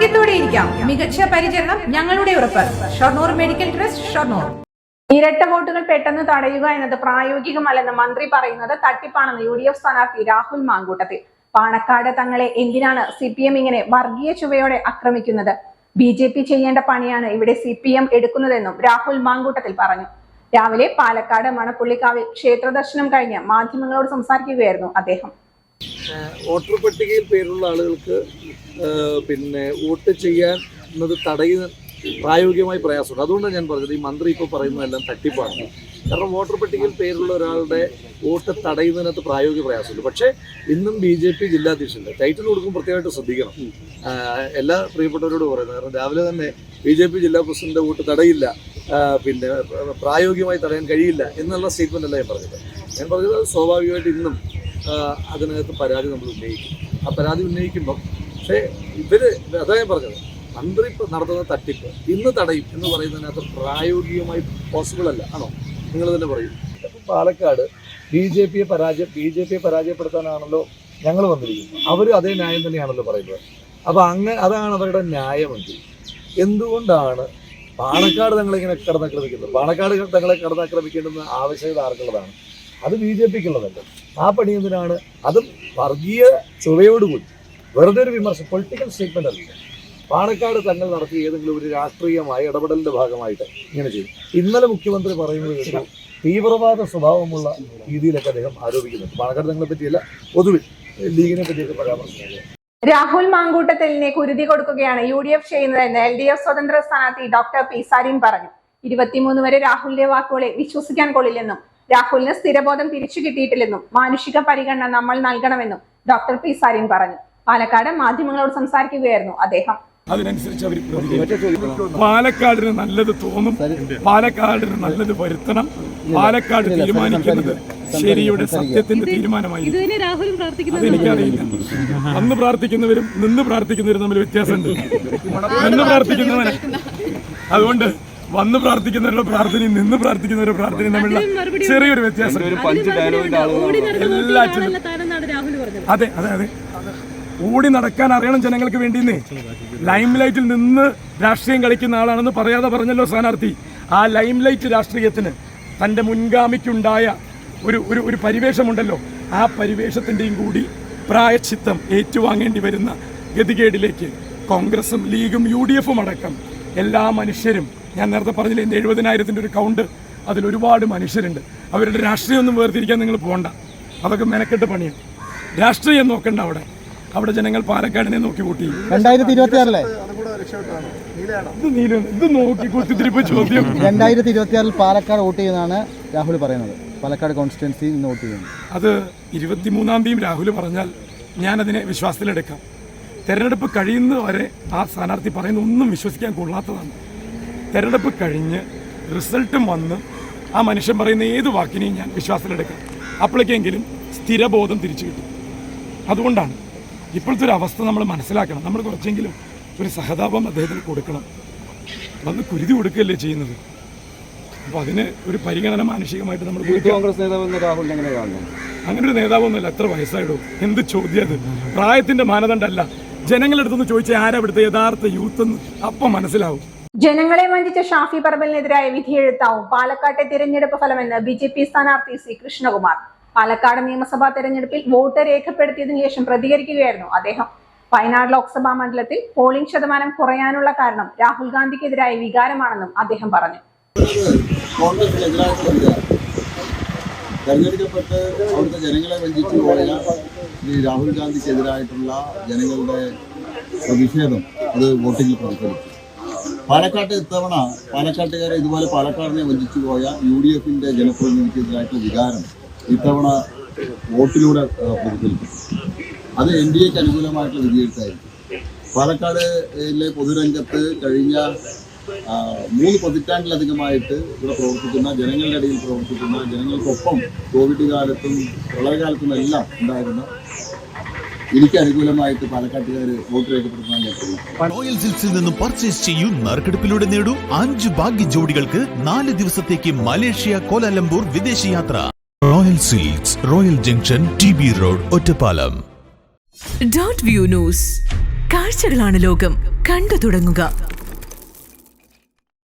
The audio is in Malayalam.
ആരോഗ്യത്തോടെ ഇരിക്കാം. മികച്ച പരിചരണം ഞങ്ങളുടെ ഉറപ്പ്. Shoranur medical trust Shoranur. ഇരട്ട വോട്ടുകൾ പെട്ടെന്ന് തടയുക എന്നത് പ്രായോഗികമല്ലെന്ന് മന്ത്രി പറയുന്നത് തട്ടിപ്പാണെന്ന് യു ഡി എഫ് സ്ഥാനാർത്ഥി രാഹുൽ മാങ്കൂട്ടത്തിൽ. പാണക്കാട് തങ്ങളെ എന്തിനാണ് സി പി എം ഇങ്ങനെ വർഗീയ ചുവയോടെ ആക്രമിക്കുന്നത്? ബി ജെ പി ചെയ്യേണ്ട പണിയാണ് ഇവിടെ സി പി എം എടുക്കുന്നതെന്നും രാഹുൽ മാങ്കൂട്ടത്തിൽ പറഞ്ഞു. രാവിലെ പാലക്കാട് മണപ്പുള്ളിക്കാവിൽ ക്ഷേത്രദർശനം കഴിഞ്ഞ് മാധ്യമങ്ങളോട് സംസാരിക്കുകയായിരുന്നു അദ്ദേഹം. വോട്ടർ പട്ടികയിൽ പേരുള്ള ആളുകൾക്ക് പിന്നെ വോട്ട് ചെയ്യാൻ തടയുന്ന പ്രായോഗികമായി പ്രയാസമുണ്ട്. അതുകൊണ്ടാണ് ഞാൻ പറഞ്ഞത് ഈ മന്ത്രി ഇപ്പോൾ പറയുന്നതെല്ലാം തട്ടിപ്പാണ്. കാരണം വോട്ടർ പട്ടികയിൽ പേരുള്ള ഒരാളുടെ വോട്ട് തടയുന്നതിനകത്ത് പ്രായോഗിക പ്രയാസമുണ്ട്. പക്ഷേ ഇന്നും ബി ജെ പി ജില്ലാധ്യക്ഷന്റെ ടൈറ്റിൽ കൊടുക്കുമ്പോൾ പ്രത്യേകമായിട്ട് ശ്രദ്ധിക്കണം. എല്ലാ പ്രിയപ്പെട്ടവരോടും പറയുന്നത്. കാരണം രാവിലെ തന്നെ ബി ജെ പി ജില്ലാ പ്രസിഡന്റ് വോട്ട് തടയില്ല പിന്നെ പ്രായോഗികമായി തടയാൻ കഴിയില്ല എന്നുള്ള സ്റ്റേറ്റ്മെന്റ് അല്ല ഞാൻ പറഞ്ഞത്. ഞാൻ പറഞ്ഞത് സ്വാഭാവികമായിട്ട് ഇന്നും അതിനകത്ത് പരാതി നമ്മൾ ഉന്നയിക്കും. ആ പരാതി ഉന്നയിക്കുമ്പം പക്ഷേ ഇവർ അതാ ഞാൻ പറഞ്ഞത്. മന്ത്രി നടത്തുന്ന തട്ടിപ്പ് ഇന്ന് തടയും എന്ന് പറയുന്നതിനകത്ത് പ്രായോഗികമായി പോസിബിൾ അല്ല. ആണോ? നിങ്ങൾ തന്നെ പറയും. അപ്പം പാലക്കാട് ബി ജെ പിയെ പരാജയ ബി ജെ പിയെ പരാജയപ്പെടുത്താനാണല്ലോ ഞങ്ങൾ വന്നിരിക്കുന്നത്. അവർ അതേ ന്യായം തന്നെയാണല്ലോ പറയുന്നത്. അപ്പോൾ അങ്ങനെ അതാണ് അവരുടെ ന്യായമെങ്കിൽ. എന്തുകൊണ്ടാണ് പാണക്കാട് തങ്ങളിങ്ങനെ കടന്നാക്രമിക്കുന്നത്? പാണക്കാട് തങ്ങളെ കടന്നാക്രമിക്കേണ്ടുന്ന ആവശ്യകത ആർക്കുള്ളതാണ്? അത് ബി ജെ പിക്കുള്ളതല്ല. ആ പണി എന്തിനാണ്? അതും വർഗീയ ചുവയോടുകൂടി. വെറുതെ ഒരു വിമർശനം പൊളിറ്റിക്കൽ സ്റ്റേറ്റ്മെന്റ് അല്ല. പാണക്കാട് തങ്ങൾ നടത്തിയ ഏതെങ്കിലും ഒരു രാഷ്ട്രീയമായ ഇടപെടലിന്റെ ഭാഗമായിട്ട് ഇങ്ങനെ ചെയ്യും ഇന്നലെ മുഖ്യമന്ത്രി പറയുന്നത് കേട്ടു തീവ്രവാദ സ്വഭാവമുള്ള രീതിയിലൊക്കെ അദ്ദേഹം ആരോപിക്കുന്നുണ്ട്. പാണക്കാട് തങ്ങളെ പറ്റിയല്ല പൊതുവിൽ ലീഗിനെ പറ്റിയൊക്കെ പരാമർശിക്കുന്നത്. രാഹുൽ മാങ്കൂട്ടത്തലിനെ കുരുതി കൊടുക്കുകയാണ് യു ഡി എഫ് ചെയ്യുന്നതെന്ന് എൽ ഡി എഫ് സ്വതന്ത്ര സ്ഥാനാർത്ഥി ഡോക്ടർ പി സാരിൻ പറഞ്ഞു. ഇരുപത്തിമൂന്ന് വരെ രാഹുലിന്റെ വാക്കുകളെ വിശ്വസിക്കാൻ കൊള്ളില്ലെന്നും രാഹുലിന് സ്ഥിരബോധം തിരിച്ചു കിട്ടിയിട്ടില്ലെന്നും മാനുഷിക പരിഗണന നമ്മൾ നൽകണമെന്നും ഡോക്ടർ പി സാരിൻ പറഞ്ഞു. പാലക്കാട് മാധ്യമങ്ങളോട് സംസാരിക്കുകയായിരുന്നു അദ്ദേഹം. അതിനനുസരിച്ച് അവർ പാലക്കാടിന് നല്ലത് തോന്നും പാലക്കാടിന് നല്ലത് വരുത്തണം. പാലക്കാട് തീരുമാനിക്കുന്നത് ശരിയുടെ സത്യത്തിന്റെ തീരുമാനമായിരിക്കും. എനിക്കറിയില്ല അതെനിക്കറിയില്ല അന്ന് പ്രാർത്ഥിക്കുന്നവരും നിന്ന് പ്രാർത്ഥിക്കുന്നവരും തമ്മിൽ വ്യത്യാസമുണ്ട്. നിന്ന് പ്രാർത്ഥിക്കുന്നവന്. അതുകൊണ്ട് വന്ന് പ്രാർത്ഥിക്കുന്നവരുടെ പ്രാർത്ഥനയും നിന്ന് പ്രാർത്ഥിക്കുന്നവരുടെ പ്രാർത്ഥനയും തമ്മിലുള്ള ചെറിയൊരു വ്യത്യാസം. എല്ലാറ്റിലും അതെ അതെ അതെ. ഓടി നടക്കാൻ അറിയണം ജനങ്ങൾക്ക് വേണ്ടിയെന്നേ. ലൈം ലൈറ്റിൽ നിന്ന് രാഷ്ട്രീയം കളിക്കുന്ന ആളാണെന്ന് പറയാതെ പറഞ്ഞല്ലോ സ്ഥാനാർത്ഥി. ആ ലൈം ലൈറ്റ് രാഷ്ട്രീയത്തിന് തന്റെ മുൻഗാമിക്കുണ്ടായ ഒരു ഒരു ഒരു പരിവേഷമുണ്ടല്ലോ. ആ പരിവേഷത്തിന്റെയും കൂടി പ്രായച്ചിത്തം ഏറ്റുവാങ്ങേണ്ടി വരുന്ന ഗതികേടിലേക്ക് കോൺഗ്രസും ലീഗും യു ഡി എഫും അടക്കം എല്ലാ മനുഷ്യരും ഞാൻ നേരത്തെ പറഞ്ഞില്ല എന്റെ എഴുപതിനായിരത്തിന്റെ ഒരു കൗണ്ട് അതിൽ ഒരുപാട് മനുഷ്യരുണ്ട്. അവരുടെ രാഷ്ട്രീയമൊന്നും വേർതിരിക്കാൻ നിങ്ങൾ പോകണ്ട അതൊക്കെ മെനക്കെട്ട് പണിയാണ് രാഷ്ട്രീയം നോക്കണ്ട അവിടെ. അവിടെ ജനങ്ങൾ പാലക്കാടിനെ നോക്കി കൂട്ടി രണ്ടായിരത്തി ഇരുപത്തി ആറിലെ ഇത് നീല ഇത് നോക്കി കുത്തിത്തിരിപ്പ് ചോദ്യം. രണ്ടായിരത്തി ഇരുപത്തി ആറിൽ പാലക്കാട് വോട്ട് ചെയ്യുന്നതാണ് രാഹുൽ പറയുന്നത്. പാലക്കാട് കോൺസ്റ്റിറ്റ്യൻസി ഇന്ന് വോട്ട് ചെയ്യുന്നത് അത് ഇരുപത്തിമൂന്നാം തീയതി രാഹുൽ പറഞ്ഞാൽ ഞാനതിനെ വിശ്വാസത്തിലെടുക്കാം. തെരഞ്ഞെടുപ്പ് കഴിയുന്നത് വരെ ആ സ്ഥാനാർത്ഥി പറയുന്ന ഒന്നും വിശ്വസിക്കാൻ കൊള്ളാത്തതാണ്. തെരഞ്ഞെടുപ്പ് കഴിഞ്ഞ് റിസൾട്ടും വന്ന് ആ മനുഷ്യൻ പറയുന്ന ഏത് വാക്കിനെയും ഞാൻ വിശ്വാസത്തിലെടുക്കാം. അപ്പോഴേക്കെങ്കിലും സ്ഥിരബോധം തിരിച്ചു കിട്ടും. അതുകൊണ്ടാണ് ഇപ്പോഴത്തെ ഒരു അവസ്ഥ നമ്മൾ മനസ്സിലാക്കണം. നമ്മൾ കുറച്ചെങ്കിലും ഒരു സഹതാപം അദ്ദേഹത്തിന് കൊടുക്കണം. വന്ന് കുരുതി കൊടുക്കുകയല്ലേ ചെയ്യുന്നത്? അപ്പോൾ അതിന് ഒരു പരിഗണന മാനുഷികമായിട്ട് നമ്മൾ കോൺഗ്രസ് നേതാവ് രാഹുൽ എങ്ങനെ കാണുന്നു അങ്ങനെ ഒരു നേതാവൊന്നുമല്ല. എത്ര വയസ്സായിടും? എന്ത് ചോദ്യം അത്? പ്രായത്തിന്റെ മാനദണ്ഡമല്ല. ജനങ്ങളെടുത്തുനിന്ന് ചോദിച്ചാൽ ആരാ ഇവിടുത്തെ യഥാർത്ഥ യൂത്ത് എന്ന് അപ്പം മനസ്സിലാവും. ജനങ്ങളെ വഞ്ചിച്ച ഷാഫി പറമ്പലിനെതിരായ വിധിയെഴുത്താവും പാലക്കാട്ടെ തിരഞ്ഞെടുപ്പ് ഫലമെന്ന് ബി ജെ പി സ്ഥാനാർത്ഥി സി കൃഷ്ണകുമാർ. പാലക്കാട് നിയമസഭാ തെരഞ്ഞെടുപ്പിൽ വോട്ട് രേഖപ്പെടുത്തിയതിനു ശേഷം പ്രതികരിക്കുകയായിരുന്നു അദ്ദേഹം. വയനാട് ലോക്സഭാ മണ്ഡലത്തിൽ പോളിംഗ് ശതമാനം കുറയാനുള്ള കാരണം രാഹുൽ ഗാന്ധിക്കെതിരായ വികാരമാണെന്നും അദ്ദേഹം പറഞ്ഞു. തെരഞ്ഞെടുക്കപ്പെട്ട് അവിടുത്തെ ജനങ്ങളെ വഞ്ചിച്ചു പോയ ഈ രാഹുൽ ഗാന്ധിക്കെതിരായിട്ടുള്ള ജനങ്ങളുടെ പ്രതിഷേധം അത് വോട്ടിങ്ങിൽ പ്രതിഫലിച്ചു. പാലക്കാട്ട് ഇത്തവണ പാലക്കാട്ടുകാരെ ഇതുപോലെ പാലക്കാടിനെ വഞ്ചിച്ചു പോയ യു ഡി എഫിന്റെ ജനപ്രതിനിധിക്കെതിരായിട്ടുള്ള വികാരം ഇത്തവണ വോട്ടിലൂടെ പ്രതിഫലിക്കും അത് എൻ ഡി എക്ക് അനുകൂലമായിട്ടുള്ള വിധിയെഴുത്തായിരിക്കും പാലക്കാടിലെ പൊതുരംഗത്ത് കഴിഞ്ഞ മൂന്ന് പതിറ്റാണ്ടിലധികമായിട്ട് ഇവിടെ പ്രവർത്തിക്കുന്ന ജനങ്ങളുടെ ഇടയിൽ പ്രവർത്തിക്കുന്ന ജനങ്ങൾക്കൊപ്പം കോവിഡ് കാലത്തും പ്രളയകാലത്തും എല്ലാം ഉണ്ടായിരുന്ന എനിക്ക് അനുകൂലമായിട്ട് പാലക്കാട്ടുകാർ വോട്ട് രേഖപ്പെടുത്താൻ ഞാൻ റോയൽ സിൽസിൽ നിന്നും പർച്ചേസ് ചെയ്യൂ നറുക്കെടുപ്പിലൂടെ നേടൂ അഞ്ച് ഭാഗ്യ ജോഡികൾക്ക് നാല് ദിവസത്തേക്ക് മലേഷ്യ കോലാലംപൂർ വിദേശയാത്ര. Royal silks royal junction T B road Ottapalam. Dot view news. കാഴ്ചകളാണ് ലോകം. കണ്ടു തുടങ്ങുക.